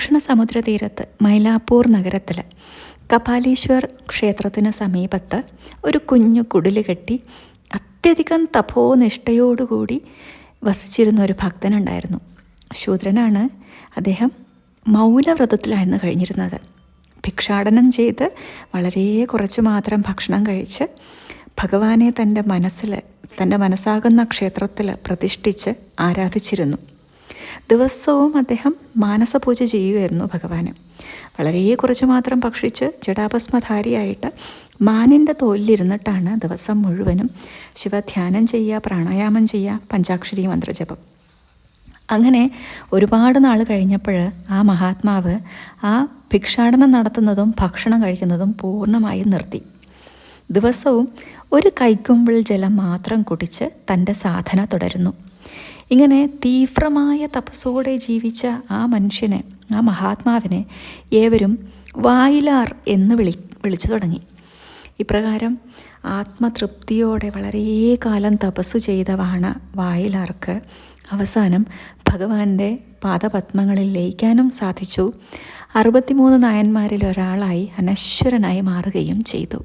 ദക്ഷിണ സമുദ്ര തീരത്ത് മൈലാപ്പൂർ നഗരത്തിൽ കപാലീശ്വർ ക്ഷേത്രത്തിന് സമീപത്ത് ഒരു കുഞ്ഞു കുടിൽ കെട്ടി അത്യധികം തപോനിഷ്ഠയോടുകൂടി വസിച്ചിരുന്ന ഒരു ഭക്തനുണ്ടായിരുന്നു. ശൂദ്രനാണ് അദ്ദേഹം മൗനവ്രതത്തിലായിരുന്നു കഴിഞ്ഞിരുന്നത്. ഭിക്ഷാടനം ചെയ്ത് വളരെ കുറച്ച് മാത്രം ഭക്ഷണം കഴിച്ച് ഭഗവാനെ തന്റെ മനസ്സിൽ തന്റെ മനസ്സാകുന്ന ക്ഷേത്രത്തിൽ പ്രതിഷ്ഠിച്ച് ആരാധിച്ചിരുന്നു. ദിവസവും അദ്ദേഹം മാനസപൂജ ചെയ്യുമായിരുന്നു ഭഗവാന്. വളരെ കുറച്ച് മാത്രം ഭക്ഷിച്ച് ജടാഭസ്മധാരിയായിട്ട് മാനിന്റെ തോലിലിരുന്നിട്ടാണ് ദിവസം മുഴുവനും ശിവധ്യാനം ചെയ്യുക പ്രാണായാമം ചെയ്യുക പഞ്ചാക്ഷരി മന്ത്രജപം. അങ്ങനെ ഒരുപാട് നാൾ കഴിഞ്ഞപ്പോൾ ആ മഹാത്മാവ് ആ ഭിക്ഷാടനം നടത്തുന്നതും ഭക്ഷണം കഴിക്കുന്നതും പൂർണമായും നിർത്തി. ദിവസവും ഒരു കൈക്കുമ്പിൾ ജലം മാത്രം കുടിച്ച് തന്റെ സാധന തുടരുന്നു. ഇങ്ങനെ തീവ്രമായ തപസ്സോടെ ജീവിച്ച ആ മനുഷ്യനെ ആ മഹാത്മാവിനെ ഏവരും വായിലാർ എന്ന് വിളി വിളിച്ചു തുടങ്ങി. ഇപ്രകാരം ആത്മതൃപ്തിയോടെ വളരെ കാലം തപസ് ചെയ്തവാണ് വായിലാർക്ക് അവസാനം ഭഗവാന്റെ പാദപത്മങ്ങളിൽ ലയിക്കാനും സാധിച്ചു. അറുപത്തിമൂന്ന് നായന്മാരിൽ ഒരാളായി അനശ്വരനായി മാറുകയും ചെയ്തു.